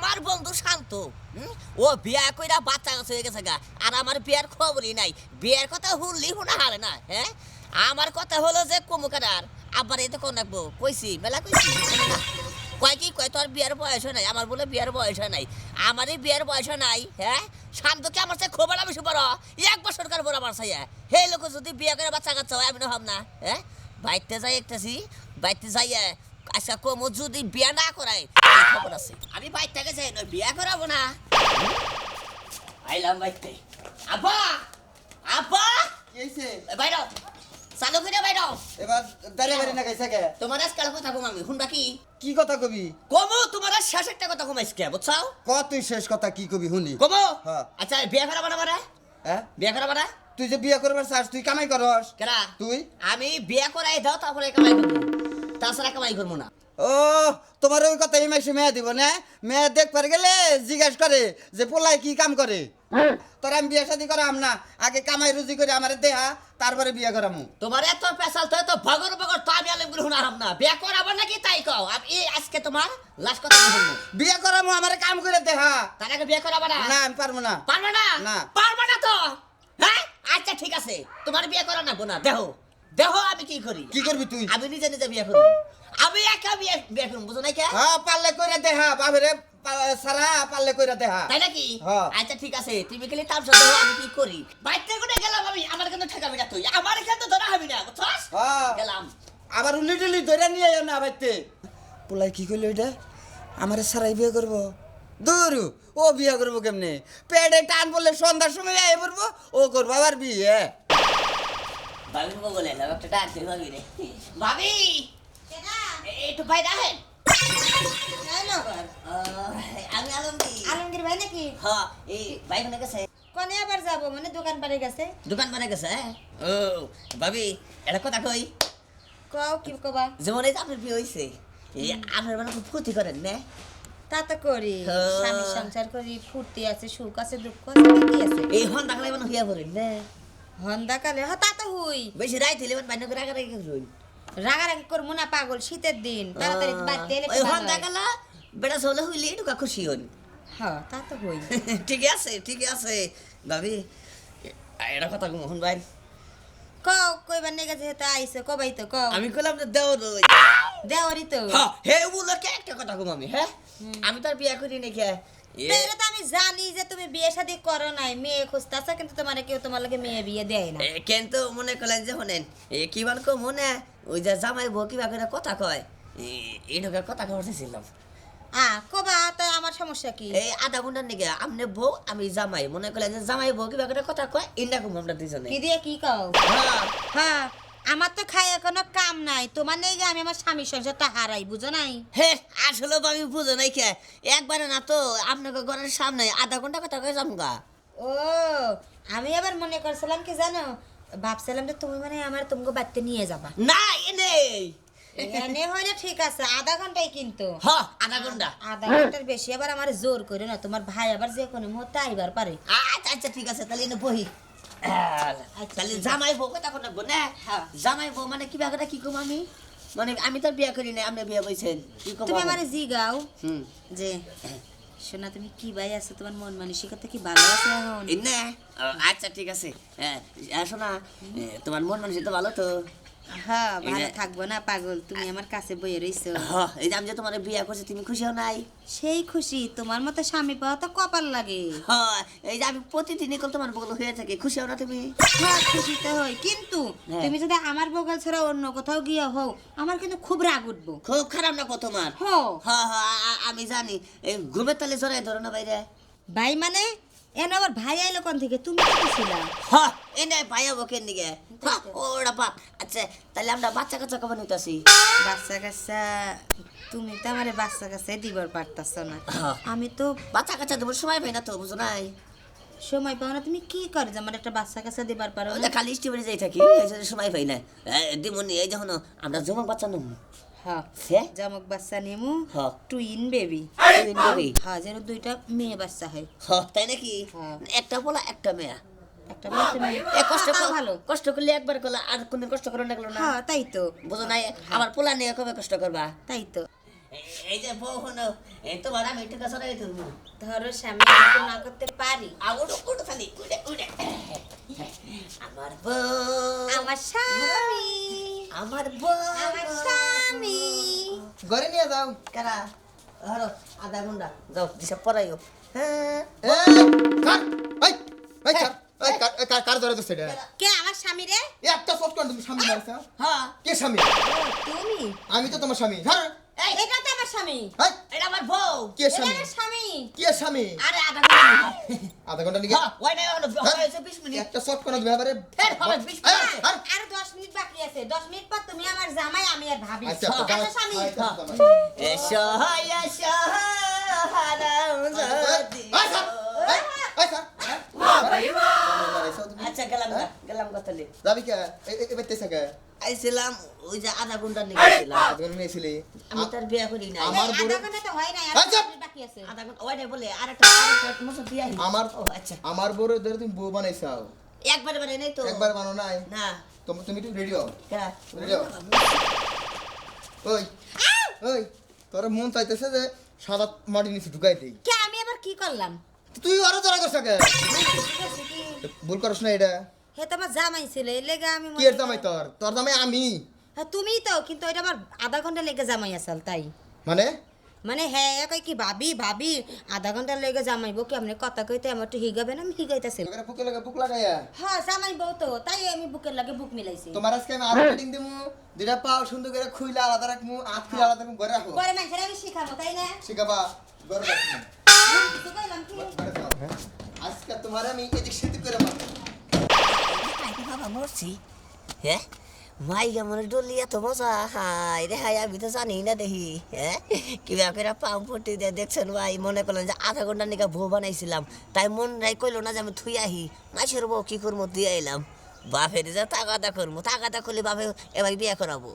আমার বন্ধু শান্ত? ও বিয়া কইরা বাচ্চা কাছে হয়ে গেছে গা, আর আমার বিয়ার খবরই নাই। বিয়ার কথা শুনলি শোনা হারে না হ্যাঁ? আমার কথা হলো যে কমুকার আবার এতে কোন রাখব? কইছি, মেলা কইছি কয় কি কয়, তোর বিয়ার বয়স নাই? আমার বলে বিয়ার বয়স নাই। আমারই বিয়ার বয়স নাই হ্যাঁ? শান্তকে আমার সাথে খবর আমি বড় এক বছর কার বড় আমার সাইয়া হে লোক যদি বিয়া করে বাচ্চা কাচ্চা হয়, আমি না হ্যাঁ? বাইতে যাই একটাছি বাইতে যাইয়া আচ্ছা কমু যদি বিয়া না করাই খবর আছে। আমি বাইর থেকে যাই না বিয়া করাবো না। আইলাম বাইতে আব্বা! আব্বা! কি বাইর চালু করে বাইর এবার দাঁড়িয়ে বাড়ি না গাইছে কে তোমার আজকাল কথা কম আমি শুনবা কি? কি কথা কবি? কমু তোমার শেষ একটা কথা কমাইছ কে বুঝছাও ক তুই শেষ কথা কি কবি শুনি। কমু? হ্যাঁ। আচ্ছা বিয়া করাবো না মানে? হ্যাঁ বিয়া করাবো না? তুই যে বিয়ে করবার চাস তুই কামাই করস কেরা তুই? আমি বিয়া করাই দাও তারপরে কামাই করব তাছাড়া কামাই করব না। ও তোমার ওই কথা এই মাসে মেয়ে দিব না? মেয়ে দেখবার গেলে জিজ্ঞাসা করে যে পোলাই কি কাম করে। তোর আমি বিয়ে শাদি করাম না আগে কামাই রুজি করে আমার দেহা তারপরে বিয়ে করামু। তোমার এত পেশাল তো এত ভগর ভগর তো আমি আলমগুলো শুনারাম না। বিয়া করাবো নাকি তাই কও? আমি এই আজকে তোমার লাস্ট কথা শুনব বিয়ে করামু আমার কাম করে দেহা তার আগে বিয়া করাবো না? না আমি পারব না। পারবে না? না। পারবে না তো? হ্যাঁ? আচ্ছা ঠিক আছে। তোমার বিয়ে করা না না দেহ দেহ আমি কি করি? কি করবি তুই? আমি নিজে নিজে বিয়ে করব। আমি একা বিয়ে বিয়ে করব বুঝো নাই কে? হ্যাঁ পারলে করে দেহা বাবরে পা- সারা পারলে করে দেহা তাই নাকি? হ্যাঁ। আচ্ছা ঠিক আছে তুমি গেলে তার সাথে আমি কি করি? বাইতে করে গেলাম আমি? আমার কেন ঠেকাবি না তুই। আমার কেন ধরা হবি না বুঝছস? হ্যাঁ। গেলাম। আবার উলি টুলি ধরে নিয়ে যাও না বাইতে। পোলাই কি করল এটা? আমার সারাই বিয়ে করব? দূরু ও বিয়ে করব কেমনে? পেটে টান বললে সন্ধ্যার সময় আয় পড়ব ও করব আবার বিয়ে। ভাবি বলে এলাম একটা ডাক দিই ভাবি রে ভাবি একটু ভাই আহ, আমি আলমগীর আলমগীর ভাই নাকি হ্যাঁ এই ভাই কোনে গেছে কনে আবার যাব মানে দোকান পাড়ে গেছে দোকান বানা গেছে? ও ভাবি এটা কথা কই কও কি কবা যেমন এই আপনার বিয়ে হয়েছে এই আপনার মানে খুব ক্ষতি করেন না তা তো করি। স্বামী সংসার করি ফুর্তি আছে সুখ আছে দুঃখ আছে কি আছে এই হন ডাকলে মানে হইয়া পড়েন না হন্দা কালে হ্যাঁ তা হুই। বেশি রাইত হইলে মানে বাইনা রাগারাগি না পাগল শীতের দিন তাড়াতাড়ি এলে ওই বেটা হইলে ঢুকা খুশি হন। হ্যাঁ তা তো হুই। ঠিক আছে ঠিক আছে। ভাবি এটা কথা কম হন ভাই কও কইবার নেই গেছে তো আইসে কবাই তো কও। আমি কইলাম যে দেও রই। দেওয়ারি তো। হ্যাঁ হে বলকে একটা কথা কম আমি হ্যাঁ? আমি তো আর বিয়া করি নাকি তো তো আমি জানি যে তুমি বিয়ে শাদী করো নাই মেয়ে খুঁজতেছো কিন্তু তোমার কেউ তোমার লাগে মেয়ে বিয়ে দেয় না। কিন্তু মনে করলেন যে শোনেন এ কি বল কো মনে ওই যে জামাই বউ কিবা করে কথা কয় এই ঢোকা কথা কইতেছিলাম আ কবা তাই আমার সমস্যা কি? এই আধা ঘণ্টার নিকে আমনে বউ আমি জামাই মনে করলেন যে জামাই বউ কিবা করে কথা কয় ইন্ডা কম আমরা দুজনে কি দিয়ে কি কও? হ্যাঁ। হ্যাঁ। আমার তো খাইয়া কোনো কাম নাই। তোমার নেই যে আমি আমার স্বামীর সংসারটা হারাই বুঝো নাই? হে আসলে আমি বুঝো নাই কে। একবারে না তো আপনাকে ঘরের সামনে আধা ঘণ্টা কথা কয়ে যামগা ও আমি আবার মনে করছিলাম কি জানো? ভাবছিলাম যে তুমি মানে আমার তোমাকে বাড়িতে নিয়ে যাবা। না এনে এনে হইলে ঠিক আছে আধা ঘন্টাই কিন্তু। হ আধা ঘণ্টা। আধা ঘণ্টার বেশি আবার আমার জোর করে না তোমার ভাই আবার যে কোনো মুহূর্তে আইবার পারে। আচ্ছা আচ্ছা ঠিক আছে তাহলে এনে বহি। তাহলে জামাই বউ কথা কোন না? হ্যাঁ। জামাই বউ মানে কিবা কথা কি কম আমি? মানে আমি তো বিয়া করি না আপনি বিয়া বইছেন কি কম তুমি আমার জি গাও যে শোনা তুমি কি ভাই আছো? তোমার মন মানসিকতা কি ভালো আছে এখন? না আচ্ছা ঠিক আছে। হ্যাঁ শোনা তোমার মন মানসিকতা তো ভালো তো? হ্যাঁ ভালো থাকব না পাগল তুমি আমার কাছে বইয়ে রইছো। হ, এই যে আমি যে তোমার বিয়া করছি তুমি খুশি হও নাই? সেই খুশি তোমার মতো স্বামী পাওয়া তো কপাল লাগে। হ্যাঁ এই যে আমি প্রতিদিনই কল তোমার বগল হয়ে থাকি খুশি হও না তুমি? হ্যাঁ খুশি তো হয় কিন্তু হ্যাঁ। তুমি যদি আমার বগল ছাড়া অন্য কোথাও গিয়ে হও আমার কিন্তু খুব রাগ উঠবো। খুব খারাপ না কো তোমার হ্যাঁ হ্যাঁ আমি জানি এই ঘুমের তালে জড়াই ধরো না বাইরে। ভাই মানে? এনে আবার ভাই আইলো কোন থেকে? তুমি কি ছিলা হ্যাঁ এনে ভাইয়া নিগে হ্যাঁ, ওরা বাপ। আচ্ছা তাহলে আমরা বাচ্চা কাচ্চা কবে নিতেছি? বাচ্চা কাচ্চা তুমি তো আমার বাচ্চা কাছে দিবার পারতাছ না। আমি তো বাচ্চা কাচ্চা দেবো সময় পাই না তো বুঝো নাই? সময় পাও না তুমি কি করে আমার একটা বাচ্চা কাছে দিবার পারো খালি স্টিমারে যাই থাকি সময় পাই না। দিমনি এই যখন আমরা জমা বাচ্চা নেব। জামক বাচ্চা নিমু হ্যাঁ। টুইন বেবি তুই নিবি? হ্যাঁ যেন দুইটা মেয়ে বাচ্চা হয়। হ্যাঁ, তাই নাকি? হ্যাঁ। একটা বলা একটা মেয়া। একটা কষ্ট ভালো। কষ্ট করলে একবার করলে আর কষ্ট করে না। হ্যাঁ তাই তো। বুঝো নাই আমার পোলা নিয়ে কবে কষ্ট করবা? তাই তো। এই যে বউ হলো এই তোমার আমি একটু কাছে রেখে তুলবো ধরো স্বামী আমি না করতে পারি। খালি আমার বউ। আমার স্বামী। আমার বউ। আমার স্বামী। ঘরে নিয়ে যাও কারা ধরো আধা ঘণ্টা যাও দিশা পড়াইও হ্যাঁ এই, কার? এই, এই, কার? এই, কার- এই, কার- কার ধরে তো সেটা? কে আমার স্বামী রে এই একটা শর্ট করে তুমি স্বামী মারছো হ্যাঁ কে স্বামী তুমি আমি তো তোমার স্বামী ধর এই এটা তো আমার স্বামী এটা আমার বউ কে স্বামী কে স্বামী আরে আধা ঘণ্টা আধা হ্যাঁ ওই হলো মিনিট একটা করে দিবে মিনিট আর- মিনিট বাকি দশ মিনিট পর তুমি আমার জামাই আমি আর ভাবি। আচ্ছা স্বামী। আচ্ছা, আচ্ছা, আচ্ছা। এসো এসো হারাম যদি? আচ্ছা গেলাম গেলাম যাবি কে আইছিলাম ওই যে আধা ঘণ্টা নিয়েছিলাম আধা ঘণ্টা নিয়েছিলি আমি তার বিয়ে করি না আমার বড়- আধা ঘণ্টা তো হয় আচ্ছা। বাকি আছে। আধা ঘণ্টা ওই বলে আরেকটা আরেকটা মশা বিয়ে আমার ও আচ্ছা। আমার বড় ধরে তুমি বউ বানাইছাও? একবারে বারে নেই তো। একবার বানো নাই? না। তুমি তুমি একটু রেডি হও? বুঝলো? ওই ওই তোর মন চাইতেছে যে সাদা মাটি নিচে ঢুকাই দেই কে আমি আবার কি করলাম তুই আরও জড়া করছ কে ভুল করছ না এটা হে তো আমার জামাই ছিল এই লেগে আমি কি এর জামাই তোর তোর জামাই আমি হ্যাঁ তুমিই তো কিন্তু এটা আমার আধা ঘণ্টা লেগে জামাই আসাল তাই মানে মানে হ্যাঁ কই কি ভাবি ভাবি আধা ঘণ্টা লেগে জামাইবো কি আপনি কথা কইতে আমার একটু হিগাবে না আমি হিগাইতেছি। বুকে লাগে বুক লাগাইয়া? হ্যাঁ জামাইবো তো তাই আমি বুকের লাগে বুক মিলাইছি। তোমার আজকে আমি আরও ফিটিং দিমু দুটা পাও সুন্দর করে খুইলা আলাদা রাখমু আত খুইলা আলাদা রাখমু ঘরে রাখো। পরে মানুষের আমি শিখাবো তাই না? শিখাবা ঘরে রাখমু ঘরে? আজকে তোমার আমি এদিক সেদিক করে মারবো। বাবা মরছি। হ্যাঁ? মাইগা মনে ডলি এত মজা হাই রে হাই আমি তো জানি না দেখি হ্যাঁ কিবা করে পাম ফুটি দিয়ে দেখছেন ভাই মনে করলেন যে আধা ঘণ্টা নিকা বউ বানাইছিলাম তাই মন রাই কইলো না যে আমি থুই আহি মাসের বউ কি করব দিয়ে এলাম বাপের যে তাগাদা করব তাগাদা করলে বাপে এবার বিয়ে করাবো